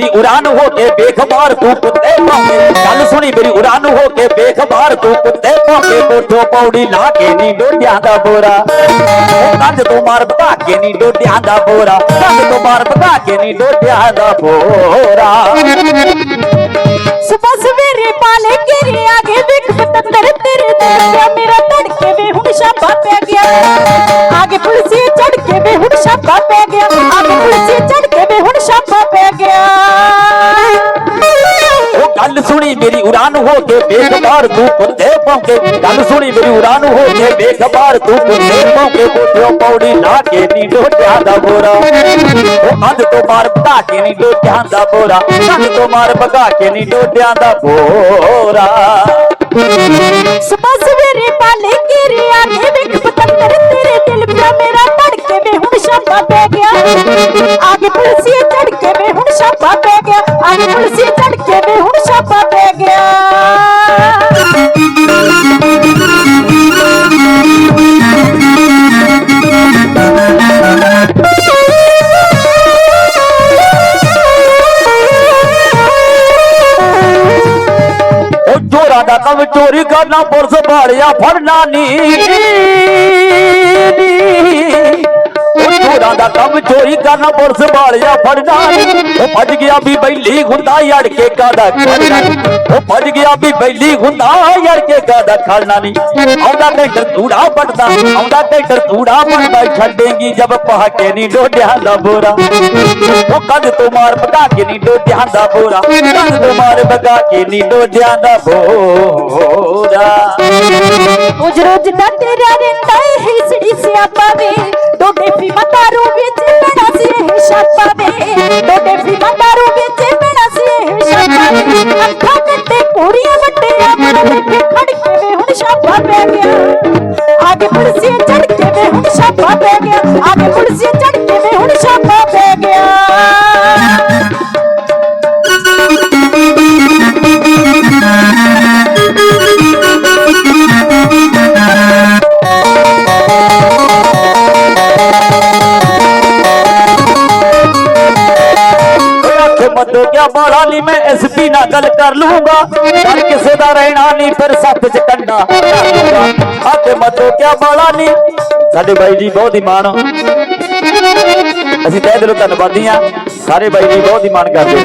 ਮੇਰੀ ਉਡਾਨ ਹੋ ਕੇ ਬੇਖਬਾਰ ਤੂੰ ਕੁੱਤੇ ਭੌਂਕੇ ਗੱਲ ਸੁਣੀ ਮੇਰੀ ਉਡਾਨ ਹੋ ਕੇ ਬੇਖਬਾਰ ਤੂੰ ਕੁੱਤੇ ਭੌਂਕੇ ਕੋਠੋ ਪੌੜੀ ਲਾ ਕੇ ਨੀ ਡੋਡਿਆਂ ਦਾ ਬੋਰਾ। ਉਹ ਕੰਧ ਤੋਂ ਮਾਰ ਭਗਾ ਕੇ ਨੀ ਡੋਡਿਆਂ ਦਾ ਬੋਰਾ। ਕੰਧ ਤੋਂ ਮਾਰ ਭਗਾ ਕੇ ਨੀ ਡੋਡਿਆਂ ਦਾ ਗੱਲ ਸੁਣੀ ਮੇਰੀ ਉਡਾਨ ਹੋ ਕੇ ਬੇਖਬਾਰ ਤੂੰ ਕੁੱਤੇ ਭੌਂਕੇ ਗੱਲ ਸੁਣੀ ਮੇਰੀ ਉਡਾਨ ਹੋ ਕੇ ਬੇਖਬਾਰ ਤੂੰ ਕੁੱਤੇ ਭੌਂਕੇ ਕੋਠਿਓ ਪੌੜੀ ਲਾ ਕੇ ਨੀ ਡੋਟਿਆਂ ਦਾ ਬੋਰਾ। ਉਹ ਅੱਧ ਤੋਂ ਮਾਰ ਭਗਾ ਕੇ ਨੀ ਡੋਟਿਆਂ ਦਾ ਬੋਰਾ। ਅੱਧ ਤੋਂ ਮਾਰ ਭਗਾ ਕੇ ਨੀ ਡੋਟਿਆਂ ਦਾ ਬੋਰਾ। ਸੁਬਹ ਸਵੇਰੇ ਪਾਲੇ ਘੇਰੇ ਆਗੇ ਵੇਖ ਪਤੰਦਰ ਤੇਰੇ ਦਿਲ ਪਿਆ ਮੇਰਾ ਧੜਕੇ ਵੇ ਹੁਣ ਸ਼ਾਬਾ ਪੈ ਗਿਆ। ਆਗੇ ਪੁਲਸੀ ਚੜ ਵੇ ਹੁਣ ਸ਼ਾਬਾ ਪੈ ਗਿਆ। ਆਗੇ ਪੁਲਸੀ ਚੜ ਚੋਰਾਂ ਦਾ ਕੰਮ ਚੋਰੀ ਕਰਨਾ ਪੁਲਿਸ ਭਾਲਿਆ ਫੜਨਾ ਨਹੀਂ ਉਹ ਦਾ ਕੰਮ ਚੋਰੀ ਕਰਨਾ, ਪੁਲਿਸ ਭਾਲਿਆ ਫੜਨਾ। ਉਹ ਭੱਜ ਗਿਆ ਵੀ ਬੈਲੀ ਗੁੰਦਾ ਅੜ ਕੇ ਕਾਦਾ ਖੜਨਾ ਉਹ ਭੱਜ ਗਿਆ ਵੀ ਬੈਲੀ ਗੁੰਦਾ ਅੜ ਕੇ ਕਾਦਾ ਖੜਨਾ ਨਹੀਂ ਆਉਂਦਾ ਟੈਂਟਰ ਧੂੜਾ ਪੜਦਾ ਆਉਂਦਾ ਟੈਂਟਰ ਧੂੜਾ ਪੜਦਾ ਛੱਡੇਗੀ ਜਬ ਪਹਾ ਕੇ ਨਹੀਂ ਡੋਡਿਆਂ ਦਾ ਬੋਰਾ। ਉਹ ਕੰਧ ਤੋਂ ਮਾਰ ਭਗਾ ਕੇ ਨਹੀਂ ਡੋਡਿਆਂ ਦਾ ਬੋਰਾ, ਕੰਧ ਤੋਂ ਮਾਰ ਭਗਾ ਕੇ ਨਹੀਂ ਡੋਡਿਆਂ ਦਾ ਬੋਰਾ। ਰੋਜ਼ ਰੋਜ਼ ਤੇਰਾ ਰਹਿੰਦਾ ਹੈ ਸੜੀ ਸਿਆਪਾ ਵੇ। ਡੋਡੇ ਫੀ ਮਤਾਰੂ ਵਿੱਚ ਬਣਾ ਸੀ ਇਹ ਛਾਪਾ ਵੇ। ਡੋਡੇ ਫੀ ਮਤਾਰੂ ਵਿੱਚ ਬਣਾ ਸੀ ਇਹ ਛਾਪਾ ਵੇ। ਅੱਖਾਂ ਕੱਟੇ ਪੂਰੀਆਂ ਵੱਟਿਆ ਮਨ ਦੇਖੇ ਖੜ ਕੇ ਵੇ ਹੁਣ ਛਾਪਾ ਪੈ ਗਿਆ। ਆਗੇ ਪੁਲਸੀਏ ਚੜ ਕੇ ਵੇ ਹੁਣ ਛਾਪਾ ਮਤੋ ਕਿਆ ਬਾਲਾ ਨਹੀਂ ਮੈਂ ਐਸਪੀ ਨਾਲ ਗੱਲ ਕਰ ਲੂੰਗਾ ਡਰ ਕਿਸੇ ਦਾ ਰਹਿਣਾ ਨਹੀਂ ਫਿਰ ਸੱਤ ਚ ਕੰਡਾ ਹੱਥ ਮਤੋ ਕਿਆ ਬਾਲਾ ਨਹੀਂ ਸਾਡੇ ਬਾਈ ਜੀ ਬਹੁਤ ਹੀ ਮਾਣ। ਅਸੀਂ ਤਹਿ ਦਿਲੋਂ ਧੰਨਵਾਦੀ ਆ ਸਾਰੇ ਬਾਈ ਜੀ ਬਹੁਤ ਹੀ ਮਾਣ ਕਰਦੇ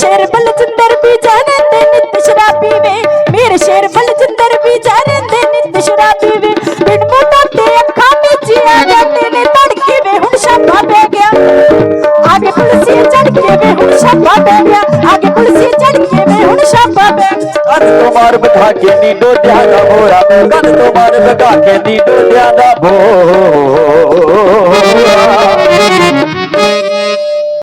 ਮੇਰੇ ਸ਼ੇਰ ਬਲਜਿੰਦਰ ਵੀ ਜਾਣਦੇ ਨਿਤ ਸ਼ਰਾਬੀ ਵੇ ਮੇਰੇ ਸ਼ੇਰ ਬਲਜਿੰਦਰ ਵੀ ਜਾਣਦੇ ਨਿਤ ਸ਼ਰਾਬੀ ਵੇ ਬਿਨ ਮੋਟਾ ਤੇ ਅੱਖਾਂ ਵਿੱਚ ਆ ਜਾਂਦੇ ਨੇ ਧੜਕੇ ਵੇ ਹੁਣ ਸ਼ਾਬਾ ਪੈ ਗਿਆ ਆਗੇ ਪੁਲਸੀ ਚੜ ਕੇ ਵੇ ਹੁਣ ਸ਼ਾਬਾ ਪੈ ਗਿਆ ਆਗੇ ਪੁਲਸੀ ਚੜ ਕੇ ਵੇ ਹੁਣ ਸ਼ਾਬਾ ਪੈ ਗਿਆ ਕੰਧ ਤੋਂ ਮਾਰ ਭਗਾ ਕੇ ਨੀ ਡੋਟਿਆਂ ਦਾ ਬੋਰਾ ਕੰਧ ਤੋਂ ਮਾਰ ਭਗਾ ਕੇ ਨੀ ਡੋਟਿਆਂ ਦਾ ਬੋਰਾ